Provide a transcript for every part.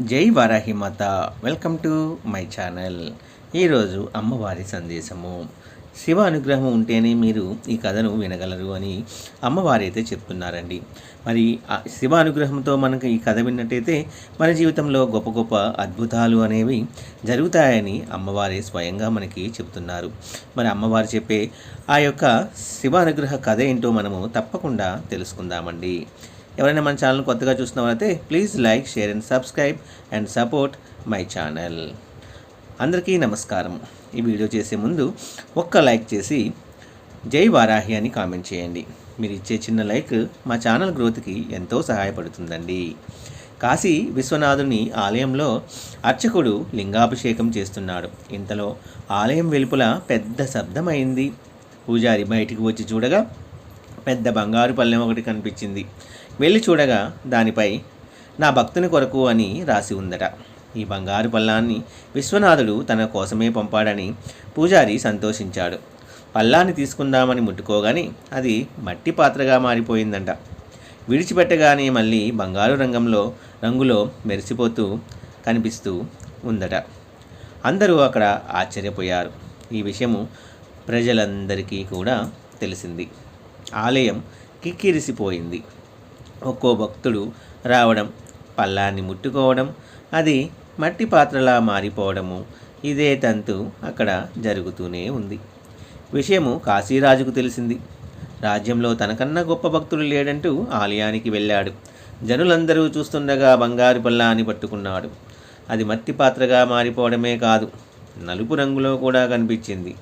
జై వారాహి మాత. Welcome to my channel ఈరోజు అమ్మవారి సందేశము. శివ అనుగ్రహం ఉంటేనే మీరు ఈ కథను వినగలరు అని అమ్మవారు అయితే చెప్తున్నారండి. మరి ఆ శివ అనుగ్రహంతో మనకు ఈ కథ విన్నట్టయితే మన జీవితంలో గొప్ప గొప్ప అద్భుతాలు అనేవి జరుగుతాయని అమ్మవారే స్వయంగా మనకి చెప్తున్నారు. మరి అమ్మవారు చెప్పే ఆ యొక్క శివ అనుగ్రహ కథ ఏంటో మనము తప్పకుండా తెలుసుకుందామండి. ఎవరైనా మన ఛానల్ కొత్తగా చూసిన వారైతే please like share and subscribe and support my channel. అందరికీ నమస్కారం. ఈ వీడియో చేసే ముందు ఒక్క లైక్ చేసి జై వారాహి అని కామెంట్ చేయండి. మీరు ఇచ్చే చిన్న లైక్ మా ఛానల్ గ్రోత్కి ఎంతో సహాయపడుతుందండి. కాశీ విశ్వనాథుని ఆలయంలో అర్చకుడు లింగాభిషేకం చేస్తున్నాడు. ఇంతలో ఆలయం వెలుపల పెద్ద శబ్దమైంది. పూజారి బయటికి వచ్చి చూడగా పెద్ద బంగారు పళ్ళెం ఒకటి కనిపించింది. వెళ్ళి చూడగా దానిపై నా భక్తుని కొరకు అని రాసి ఉందట. ఈ బంగారు పల్లాన్ని విశ్వనాథుడు తన కోసమే పంపాడని పూజారి సంతోషించాడు. పల్లాన్ని తీసుకుందామని ముట్టుకోగానే అది మట్టి పాత్రగా మారిపోయిందంట. విడిచిపెట్టగానే మళ్ళీ బంగారు రంగంలో రంగులో మెరిసిపోతూ కనిపిస్తూ ఉందట. అందరూ అక్కడ ఆశ్చర్యపోయారు. ఈ విషయము ప్రజలందరికీ కూడా తెలిసింది. ఆలయం కిక్కిరిసిపోయింది. ఒక్కో భక్తుడు రావడం పల్లాన్ని ముట్టుకోవడం అది మట్టి పాత్రలా మారిపోవడము ఇదే తంతు అక్కడ జరుగుతూనే ఉంది. విషయము కాశీరాజుకు తెలిసింది. రాజ్యంలో తనకన్నా గొప్ప భక్తుడు లేడంటూ ఆలయానికి వెళ్ళాడు. జనులందరూ చూస్తుండగా బంగారు పల్లాన్ని పట్టుకున్నాడు. అది మట్టి పాత్రగా మారిపోవడమే కాదు నలుపు రంగులో కూడా కనిపించింది.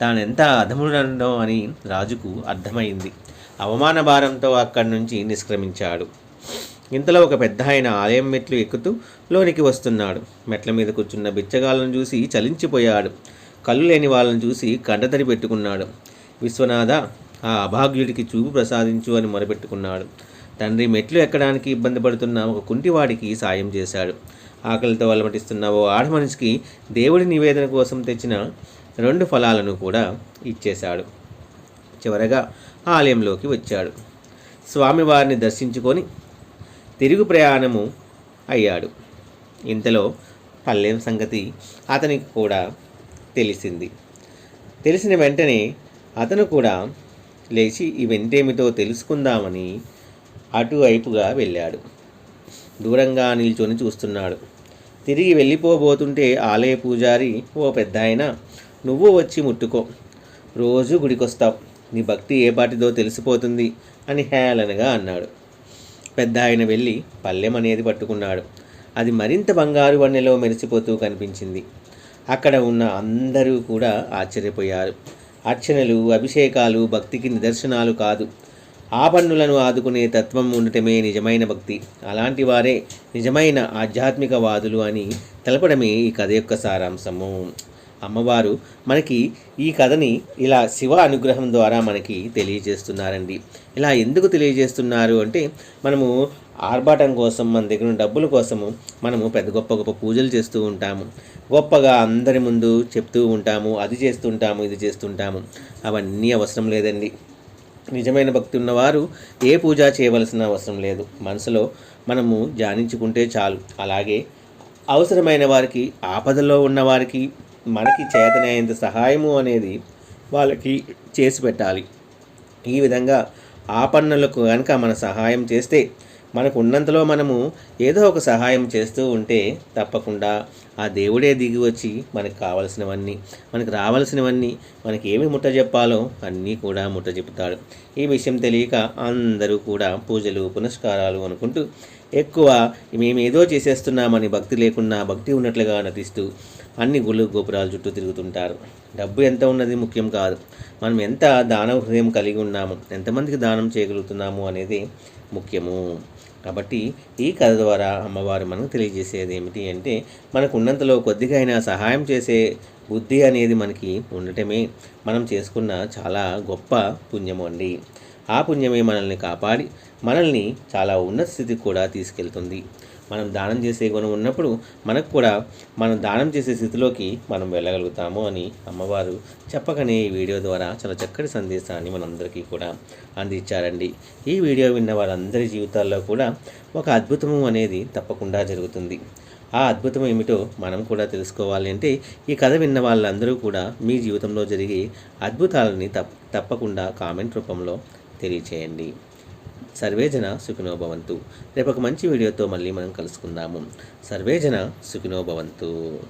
తానెంత అధముడనో అని రాజుకు అర్థమైంది. అవమాన భారంతో అక్కడి నుంచి నిష్క్రమించాడు. ఇంతలో ఒక పెద్ద ఆయన ఆలయం మెట్లు ఎక్కుతూ లోనికి వస్తున్నాడు. మెట్ల మీద కూర్చున్న బిచ్చగాళ్ళను చూసి చలించిపోయాడు. కళ్ళు లేని వాళ్ళని చూసి కండతడి పెట్టుకున్నాడు. విశ్వనాథ ఆ అభాగ్యుడికి చూపు ప్రసాదించు అని మొరపెట్టుకున్నాడు. తండ్రి మెట్లు ఎక్కడానికి ఇబ్బంది పడుతున్న ఒక కుంటివాడికి సాయం చేశాడు. ఆకలితో అలమటిస్తున్న ఓ ఆడమనిషికి దేవుడి నివేదన కోసం తెచ్చిన రెండు ఫలాలను కూడా ఇచ్చేశాడు. చివరగా ఆలయంలోకి వచ్చాడు. స్వామివారిని దర్శించుకొని తిరుగు ప్రయాణము అయ్యాడు. ఇంతలో పల్లెం సంగతి అతనికి కూడా తెలిసింది. తెలిసిన వెంటనే అతను కూడా లేచి ఇవెంటేమిటో తెలుసుకుందామని అటువైపుగా వెళ్ళాడు. దూరంగా నిల్చొని చూస్తున్నాడు. తిరిగి వెళ్ళిపోబోతుంటే ఆలయ పూజారి ఓ పెద్ద ఆయన నువ్వు వచ్చి ముట్టుకో. రోజు గుడికొస్తావు. నీ భక్తి ఏ పాటిదో తెలిసిపోతుంది అని హేళనగా అన్నాడు. పెద్ద ఆయన వెళ్ళి పల్లెం అనేది పట్టుకున్నాడు. అది మరింత బంగారు వన్నెలో మెరిసిపోతూ కనిపించింది. అక్కడ ఉన్న అందరూ కూడా ఆశ్చర్యపోయారు. అర్చనలు అభిషేకాలు భక్తికి నిదర్శనాలు కాదు. ఆ పన్నులను ఆదుకునే తత్వం ఉండటమే నిజమైన భక్తి. అలాంటి వారే నిజమైన ఆధ్యాత్మిక వాదులు అని తెలపడమే ఈ కథ యొక్క సారాంశము. అమ్మవారు మనకి ఈ కథని ఇలా శివ అనుగ్రహం ద్వారా మనకి తెలియజేస్తున్నారండి. ఇలా ఎందుకు తెలియజేస్తున్నారు అంటే మనము ఆర్భాటం కోసం మన దగ్గర డబ్బుల కోసము మనము పెద్ద గొప్ప గొప్ప పూజలు చేస్తూ ఉంటాము. గొప్పగా అందరి ముందు చెప్తూ ఉంటాము అది చేస్తుంటాము ఇది చేస్తుంటాము. అవన్నీ అవసరం లేదండి. నిజమైన భక్తి ఉన్నవారు ఏ పూజ చేయవలసిన అవసరం లేదు. మనసులో మనము ధ్యానించుకుంటే చాలు. అలాగే అవసరమైన వారికి ఆపదలో ఉన్నవారికి మనకి చేతనైనంత సహాయము అనేది వాళ్ళకి చేసి పెట్టాలి. ఈ విధంగా ఆపన్నులకు కనుక మన సహాయం చేస్తే మనకు ఉన్నంతలో మనము ఏదో ఒక సహాయం చేస్తూ ఉంటే తప్పకుండా ఆ దేవుడే దిగి వచ్చి మనకు కావలసినవన్నీ మనకు రావాల్సినవన్నీ మనకి ఏమి ముట్ట చెప్పాలో అన్నీ కూడా ముట్ట చెబుతాడు ఈ విషయం తెలియక అందరూ కూడా పూజలు పునస్కారాలు అనుకుంటూ ఎక్కువ మేము ఏదో చేసేస్తున్నామని భక్తి లేకున్నా భక్తి ఉన్నట్లుగా నటిస్తూ అన్ని గుళ్ళు గోపురాల చుట్టూ తిరుగుతుంటారు. డబ్బు ఎంత ఉన్నది ముఖ్యం కాదు. మనం ఎంత దాన హృదయం కలిగి ఉన్నాము ఎంతమందికి దానం చేయగలుగుతున్నాము అనేది ముఖ్యము. కాబట్టి ఈ కథ ద్వారా అమ్మవారు మనకు తెలియజేసేది ఏమిటి అంటే మనకు ఉన్నంతలో కొద్దిగా అయినా సహాయం చేసే బుద్ధి అనేది మనకి ఉండటమే. మనం చేసుకున్న చాలా గొప్ప పుణ్యము అండి. ఆ పుణ్యమే మనల్ని కాపాడి మనల్ని చాలా ఉన్నత స్థితికి కూడా తీసుకెళ్తుంది. మనం దానం చేసే గుణం ఉన్నప్పుడు మనకు కూడా మనం దానం చేసే స్థితిలోకి మనం వెళ్ళగలుగుతాము అని అమ్మవారు చెప్పకనే ఈ వీడియో ద్వారా చాలా చక్కటి సందేశాన్ని మనందరికీ కూడా అందించారండి. ఈ వీడియో విన్న వారందరి జీవితాల్లో కూడా ఒక అద్భుతము అనేది తప్పకుండా జరుగుతుంది. ఆ అద్భుతం ఏమిటో మనం కూడా తెలుసుకోవాలి అంటే ఈ కథ విన్న వాళ్ళందరూ కూడా మీ జీవితంలో జరిగే అద్భుతాలని తప్ప తప్పకుండా కామెంట్ రూపంలో తెలియచేయండి. సర్వేజన సుఖినోభవంతు రేపు ఒక మంచి వీడియోతో మళ్ళీ మనం కలుసుకుందాము. సర్వేజన సుఖినోభవంతు